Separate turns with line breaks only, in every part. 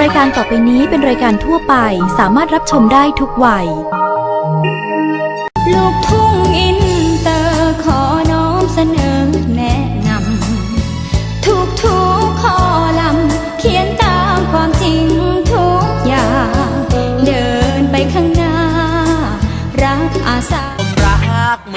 รายการต่อไปนี้เป็นรายการทั่วไปสามารถรับชมได้ทุกวัย
ลูกทุ่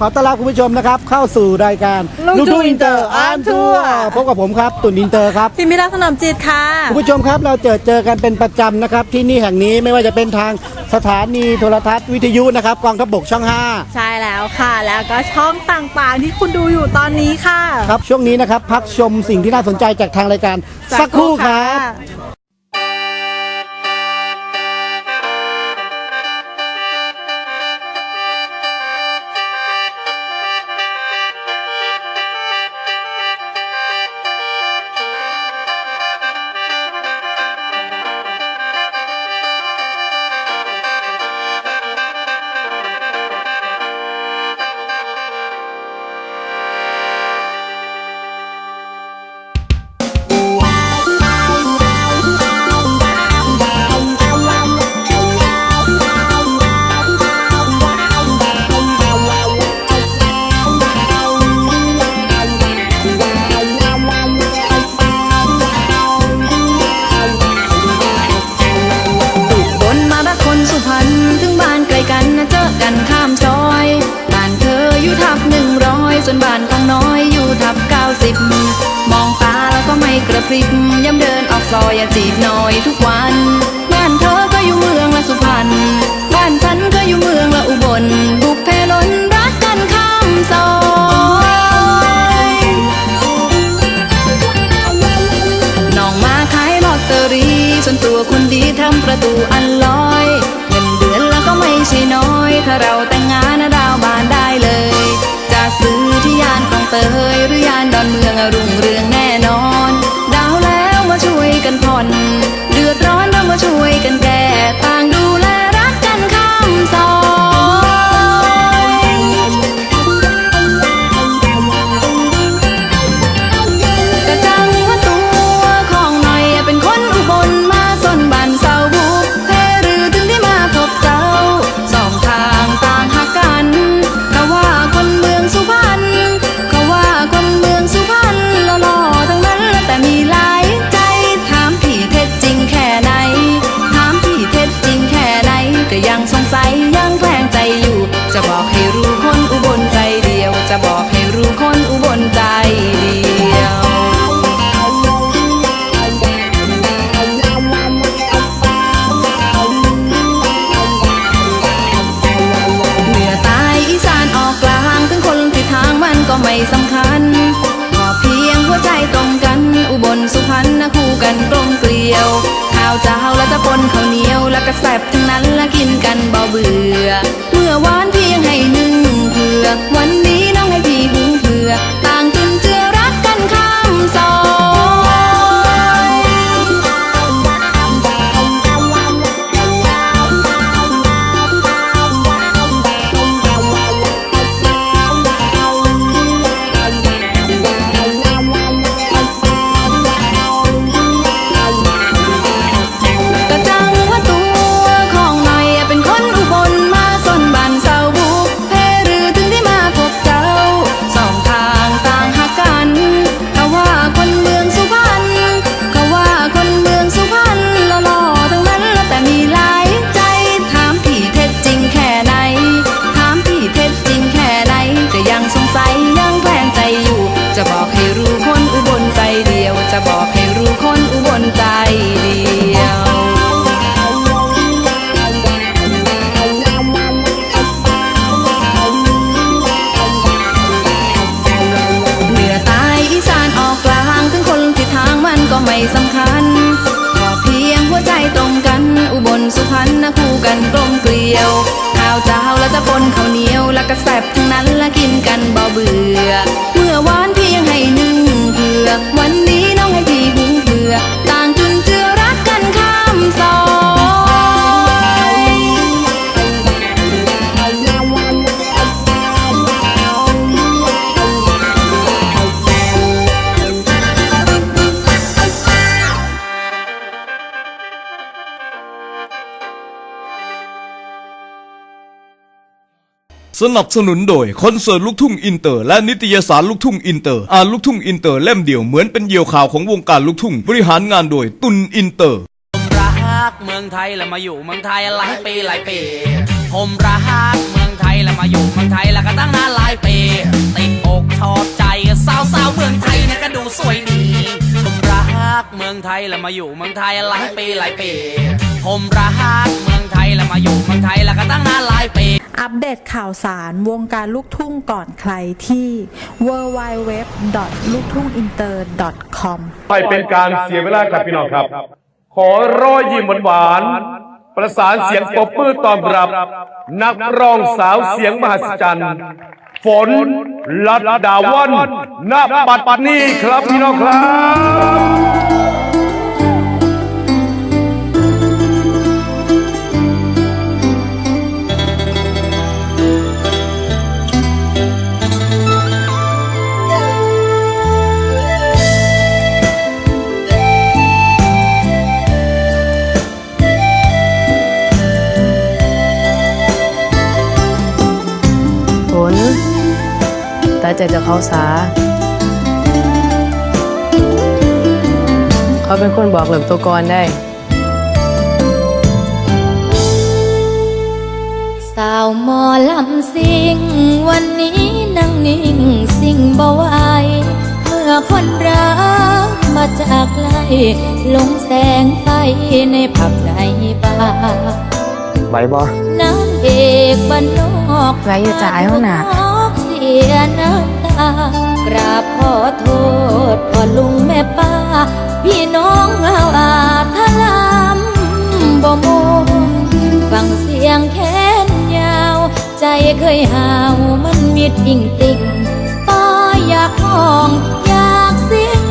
ขอต้อนรับคุณผู้ชมนะครับ เข้าสู่รายการ
ลูกทุ่ง
อินเตอร์
Inter
อาร์ทัว
On Tour
พบกับผมครับตุนอินเตอร์ครับ
พิมพิรักษ์ถนอมจิตค่ะ
คุณผู้ชมครับเราเจอเจอกันเป็นประจำนะครับ ที่นี่แห่งนี้ไม่ว่าจะเป็นทางสถานีโทรทัศน์วิทยุนะครับกองทัพบกช่อง
ใช่แล้วค่ะ แล้วก็ช่องต่างๆ ที่คุณดูอยู่ตอนนี้ค่ะ
5ครับช่วงนี้นะครับพักชมสิ่งที่น่าสนใจจากทางรายการสักครู่ครับ
ไม่กระพริบย้ำเดินออกซอยอย่าจีบหน่อยทุกวัน บ้านเธอก็อยู่เมืองละสุพรรณ บ้านฉันก็อยู่เมืองละอุบล บุพเพล้นรักกันข้ามซอยน้องมาขายลอตเตอรี่ส่วนตัวคนดีทำประตูอันลอย เงินเดือนแล้วก็ไม่ใช่น้อย ถ้าเราแต่งงานนะดาวบานได้เลย จะซื้อที่ยานคลองเตยหรือยานดอนเมืองอะรุ่งเรือง กันผ่อน เดือดร้อนเรามาช่วยกันแก้ คนอุบลใจเดียวเหนือใต้อีสานออกกลางถึงคนทิศทางมันก็ไม่สำคัญขอเพียงหัวใจตรงกัน อุบลสุพรรณนะคู่กันกลมเกลียวข้าวเจ้าแล้วจะปนข้าวเหนียวแล้วก็แซ่บทั้งนั้นและกินกันเบาเบื่อเมื่อวานเพียงให้หนึ่งเพื่อวันนี้ บอกให้รู้คนอุบลใจเดียวเหนือตายอีสานออกกลางถึงคนผิดทางมันก็ไม่สำคัญขอเพียงหัวใจตรงกัน อุบลสุพรรณนะคู่กันกลมเกลียวข้าวเจ้าแล้วจะปนข้าวเหนียวและกระแซบทั้งนั้นและกินกันบ่เบื่อเมื่อวานเพียงให้นึ่งเผือกวันนี้
สนับสนุนโดยคอนเสิร์ตลูกทุ่งอินเตอร์ และนิตยสารลูกทุ่งอินเตอร์ อ่านลูกทุ่งอินเตอร์เล่มเดียวเหมือนเป็นเหยี่ยวข่าวของวงการลูกทุ่ง บริหารงานโดยตุนอินเตอร์
ผมรักเมืองไทยแล้วมาอยู่เมืองไทยหลายปีหลายปี ผมรักเมืองไทยแล้วมาอยู่เมืองไทยแล้วก็ตั้งนานหลายปี ติดอกชอบใจสาวสาวเมืองไทยนะก็ดูสวยดีผมรักเมืองไทยแล้วมาอยู่เมืองไทยหลายปีหลายปี ผมรักเมืองไทยแล้วมาอยู่เมืองไทยแล้วก็ตั้งนานหลายปี
อัปเดตข่าวสารวงการลูกทุ่งก่อนใครที่ w w w l o o k t u n g i n t e r com
ไม่เป็นการเสียเวลาครับพี่น้องครับ ขอรอยยิ้มหวานๆประสานเสียงปรบมือตอบรับ นักร้องสาวเสียงมหัศจรรย์ฝนลัดดาวันณบัดนี้ครับพี่น้องครับ
ตาใจจะเขาสาเขาเป็นคนบอกเริ่มตัวก่อนได้
สาวหมอลำสิง วันนี้นั่งนิ่งสิ่งบ่ไหวเมื่อคนรักมาจากไกลลงแสงไฟในผับในบาร์
ไหวบ่
นางเอกบ้านนอก
ไว้อยู่จ่ายห้องน้
เสียน้ำตากราบขอโทษพ่อลุงแม่ป้า พี่น้องเอาอาทลำบ่มนฟังเสียงแค้นยาว ใจเคยหาวมันมิดยิ่งติ่งต่ออยากห้องอยากสิ้ง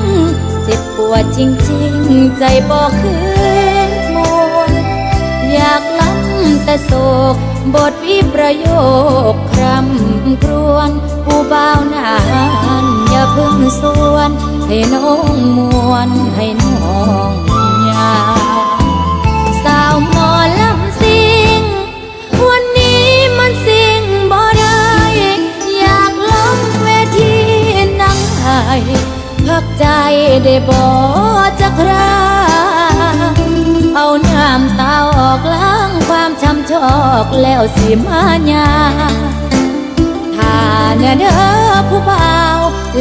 เจ็บปวดจริงๆ ใจบอกคืนมนอยากล้ำแต่โศกบทวิประโยคครำ ครวญผู้บ่าวนานอย่าเพึ่งส่วน ให้น้องมวน ให้น้องยาสาวหมอลำสิง วันนี้มันสิงบ่ได้ อยากลงเวทีนั่งไห้พักใจได้บ่จะคราเอาน้ำตาออกล้างความช้ำชอกแล้วสิมาญาถ้า นี่ยเด้อผู้เบ่า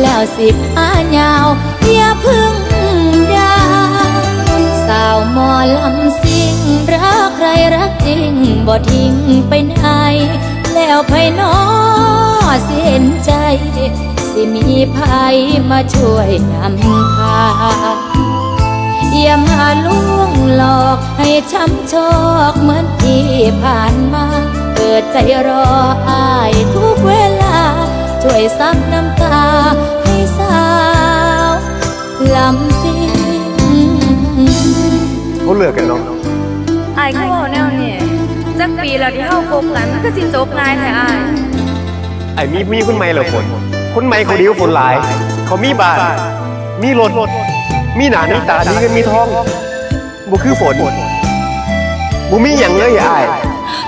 แล้วสิมายาวอย่าพึ่งดาสาวหมอลำสิงรักใครรักจริงบ่ทิ้งไปไหน แล้วไผน้อสิเห็นใจ สิมีภัยมาช่วยนำพาอย่ามาลวงหลอกให้ช้ำชอกเหมือนที่ผ่านมา เปิดใจรออายทุกเว ช่วยซับน้ำตาให้สาวลำสิง
เขาเลือกกันเนาะ
อายเขาบอกแนวนี่จักปีแล้วที่เฮาคบกันมันก็สิจบง่ายแท้อาย
ไอ้มีมีคนใหม่เหรอฝนคนใหม่เขาดีกว่าฝนหลาย เขามีบ้าน มีรถมีหนามีตามีเงินมีทองบ่คือฝนบ่มีหยังเลยอ้าย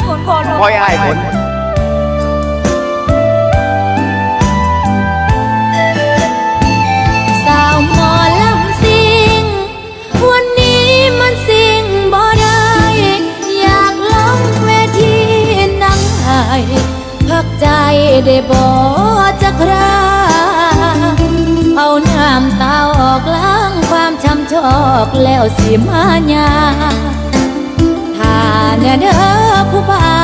คนพอ
คอยอ้ายฝน
ใจได้บ่จะคราเอาน้ำตาออกล้างความช้ำชอกแล้วสิมาญาถ้าเนี่ยเด้อผู้เบา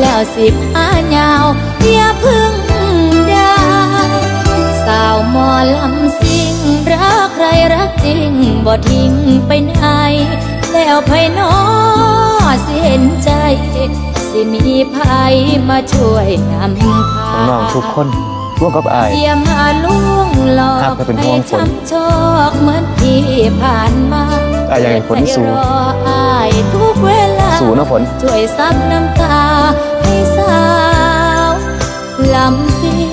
แล้วสิมายาวอย่าพึ่งดาสาวหมอลำสิงรักใครรักจริงบ่ทิ้งไปไหนแล้วไผน้อสิเห็นใจ สิมีภัยมาช่วยนำพา
น้องทุกคนร่วมกับอ้าย
อย่ามาลวงหลอ
ครั
ก
บแต่เป็นห่
ให้
วงฝน
ช้ำชอกเหมือนที่ผ่านมา
อะยังไงฝนสู้
ใจรออายทุกเวลา
สู้นะฝน
ช่วยซับน้ำตาให้สาวลำสิ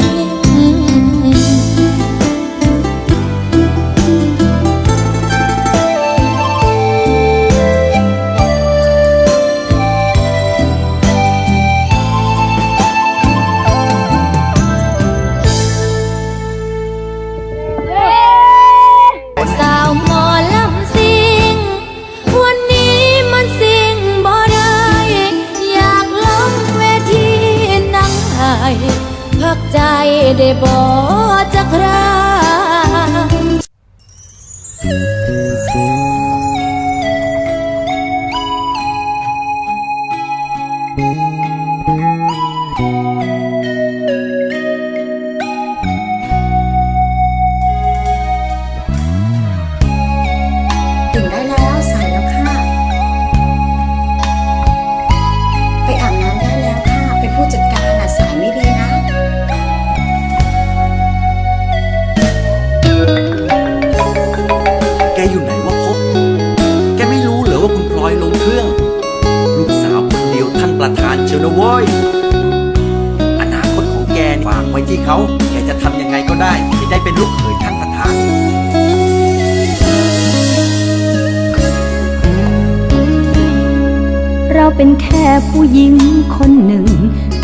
เป็น
แค่
ผู้หญิงคนหนึ่ง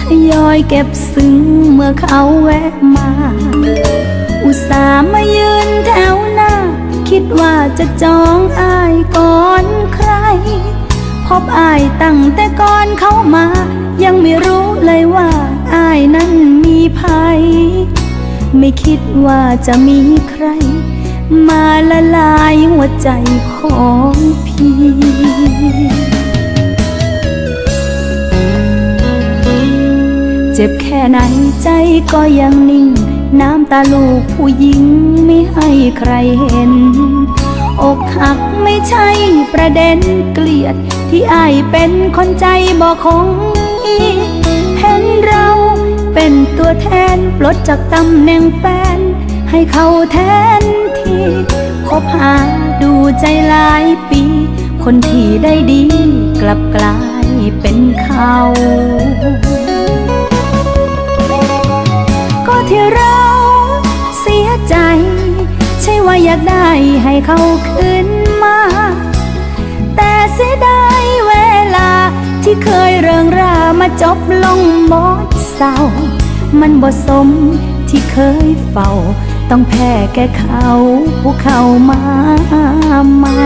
ทยอยเก็บซึ้งเมื่อเขาแวะมา อุตส่าห์มายืนแถวหน้า คิดว่าจะจองอายก่อนใคร พบอายตั้งแต่ก่อนเขามา ยังไม่รู้เลยว่าอายนั้นมีภัย ไม่คิดว่าจะมีใคร มาละลายหัวใจของพี่ เจ็บแค่ไหนใจก็ยังนิ่ง น้ำตาลูกผู้หญิงไม่ให้ใครเห็น อกหักไม่ใช่ประเด็นเกลียด ที่อายเป็นคนใจบอกคงอีเห็นเราเป็นตัวแทนปลดจากตำแหน่งแฟน ให้เขาแทนที่คบหาดูใจหลายปี คนที่ได้ดีกลับกลายเป็นเขา ว่าอยากได้ให้เขาคืนมา แต่เสียดายเวลาที่เคยเริงรามาจบลงหมดเศร้า มันบ่สมที่เคยเฝ้า ต้องแพ้แก่เขาผู้เข้ามาใหม่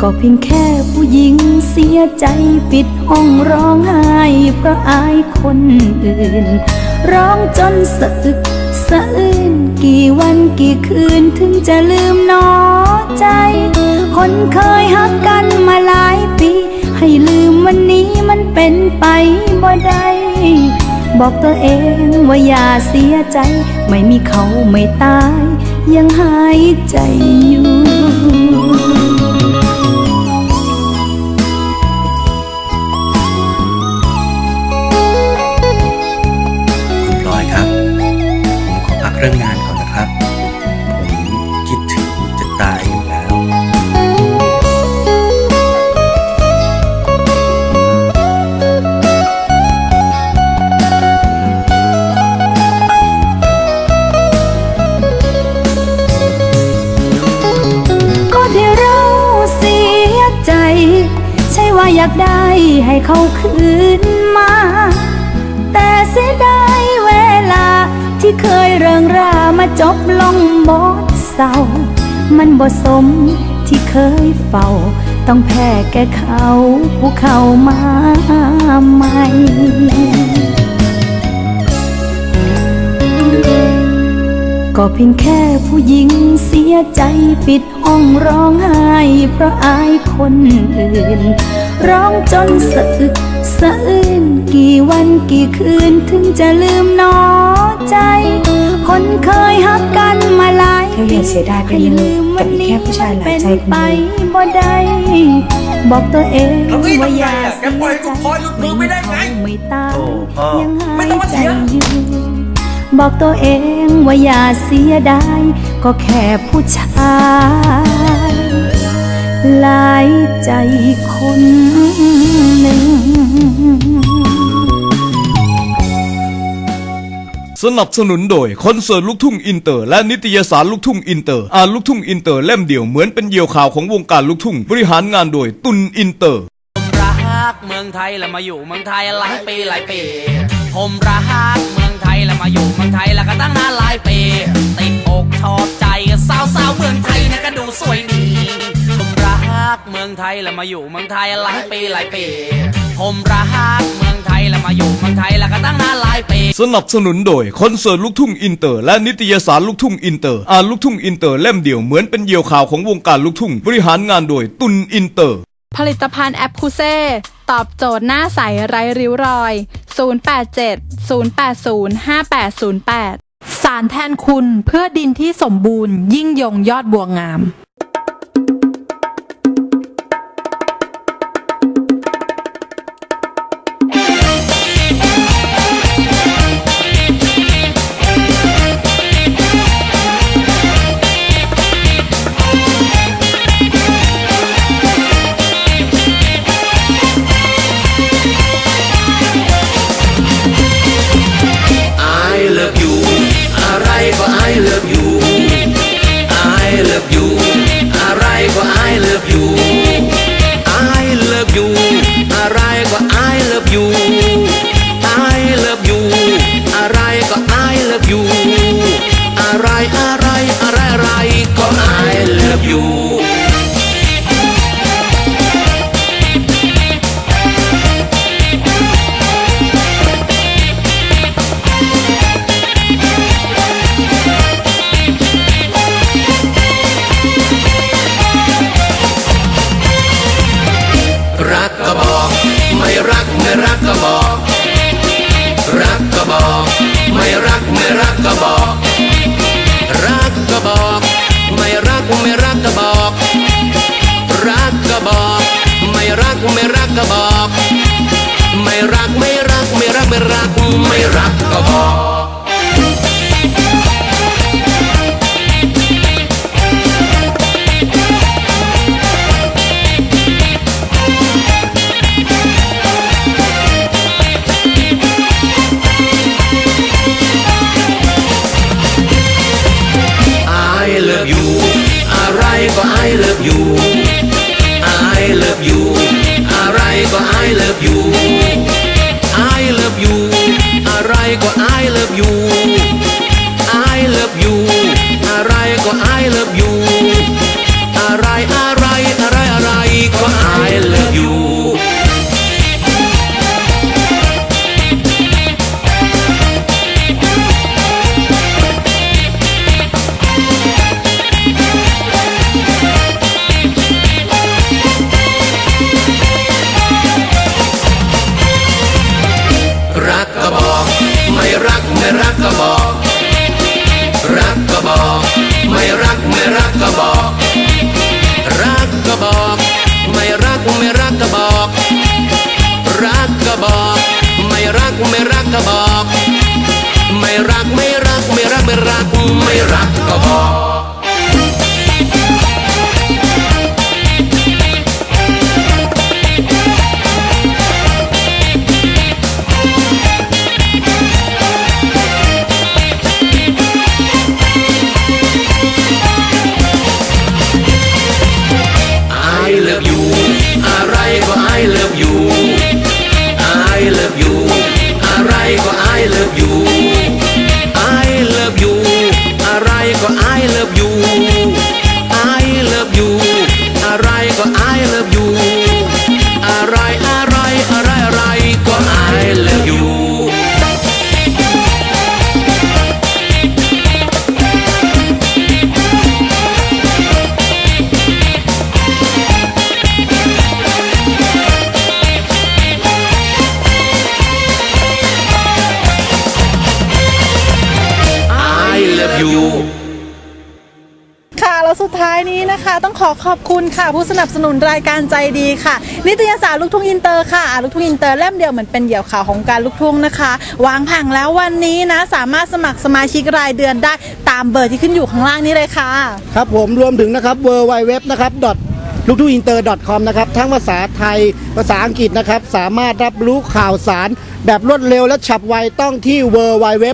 ก็เพียงแค่ผู้หญิงเสียใจปิดห้องร้องไห้เพราะอายคนอื่น ร้องจนสะอึกสะอื้นกี่วันกี่คืนถึงจะลืมหนอใจ คนเคยฮักกันมาหลายปี ให้ลืมวันนี้มันเป็นไปบ่ได้บอกตัวเองว่าอย่าเสียใจ ไม่มีเขาไม่ตาย ยังหายใจอยู่ ที่เคยเริงรามาจบลงหมดเศร้า มันบ่สมที่เคยเฝ้า ต้องแพ้แก่เขาผู้เข้ามาใหม่ก็เพียงแค่ผู้หญิงเสียใจปิดห้องร้องไห้เพราะอายคนอื่น ร้องจนสะอึก สะอื้นกี่วันกี่คืนถึงจะลืมหนอใจ คนเคยฮักกันมาหลาย
เธออย่าเสียดายไปเลย
ให้ลืมวัน
กับแค่
นี้
ผู้ชายหลายใจ
เป็น
คน
ไป
เดียว
บ่ได้บอกตัวเอง
แล้วนี่
ว่า
ทำไง
อย่า
อะ
เสี
แกปล่อยให้
ใจ
คุณพลอยหลุดมือไม่ได้ไง
ไม่ตาย
โอ้พ่อ
ยังหา
ไม่
ย
ต้องมา
ใจ
เถียง
อยู่บอกตัวเองว่าอย่าเสียดายก็แค่ผู้ชายหลายใจคนหนึ่ง
สนับสนุนโดยคอนเสิร์ตลูกทุ่งอินเตอร์ และนิตยสารลูกทุ่งอินเตอร์ อ่านลูกทุ่งอินเตอร์เล่มเดียวเหมือนเป็นเหยี่ยวข่าวของวงการลูกทุ่ง บริหารงานโดยตุนอินเตอร์
รักเมืองไทยแล้วมาอยู่เมืองไทยหลายปีหลายปี ผมรักเมืองไทยแล้วมาอยู่เมืองไทยแล้วก็ตั้งนานหลายปี ติดอกชอบใจสาวสาวเมืองไทยนะก็ดูสวยดีผมรักเมืองไทยแล้วมาอยู่เมืองไทยหลายปีหลายปี ผมรักเมืองไทยแล้วมาอยู่เมืองไทยแล้วก็ตั้งนานหลายปี
สนับสนุนโดยคอนเสิร์ตลูกทุ่งอินเตอร์ และนิตยสารลูกทุ่งอินเตอร์ อ่านลูกทุ่งอินเตอร์เล่มเดียวเหมือนเป็นเหยี่ยวข่าวของวงการลูกทุ่ง บริหารงานโดยตุนอินเตอร์
ผลิตภัณฑ์แอปคูเซ่ตอบโจทย์หน้าใสไร้ริ้วรอย 087 080 5808 สารแทนคุณเพื่อดินที่สมบูรณ์ยิ่งยงยอดบัวงาม ต้องขอขอบคุณค่ะ ผู้สนับสนุนรายการใจดีค่ะ นิตยสารลูกทุ่งอินเตอร์ค่ะลูกทุ่งอินเตอร์เล่มเดียวเหมือนเป็นเหยี่ยวข่าวของการลูกทุ่งนะคะ วางผังแล้ววันนี้นะ สามารถสมัครสมาชิกรายเดือนได้ตามเบอร์ที่ขึ้นอยู่ข้างล่างนี้เลยค่ะ
ครับผมรวมถึงนะครับ w w w นะครับลูกทุ่งอินเตอร์ .com นะครับ ทั้งภาษาไทยภาษาอังกฤษนะครับ สามารถรับรู้ข่าวสาร แบบรวดเร็วและฉับไวต้องที่ w w w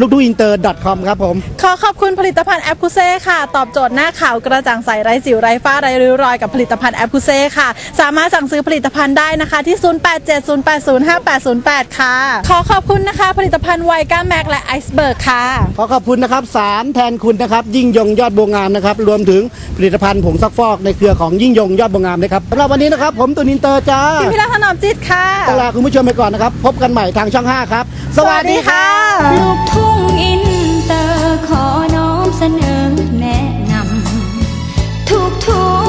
ลูกทุ่งอินเตอร์ .com ครับผม
ขอขอบคุณผลิตภัณฑ์แอปคูเซ่ค่ะ ตอบโจทย์หน้าขาวกระจ่างใสไร้สิวไร้ฝ้าไร้ริ้วรอยกับผลิตภัณฑ์แอปคูเซ่ค่ะ สามารถสั่งซื้อผลิตภัณฑ์ได้นะคะที่ 0870805808 ค่ะ ขอขอบคุณนะคะ ผลิตภัณฑ์ไวก้าแม็กและไอซ์เบิร์กค่ะ
ขอขอบคุณนะครับสารแทนคุณนะครับ ยิ่งยงยอดบวงงามนะครับ รวมถึงผลิตภัณฑ์ผงซักฟอกในเครือของยิ่งยงยอดบวงงามนะครับสำหรับวันนี้นะครับผมตุนินเตอร์จ้า
พี่พิรักถนอมจิตค่ะ
ต้องลาคุณผู้ชมไปก่อนนะครับ พบกันใหม่ทางช่อง 5 ครับ สวัสดีค่ะ
ลูกทุ่งอินเตอร์ขอน้อมเสนอแนะนำทุกทุก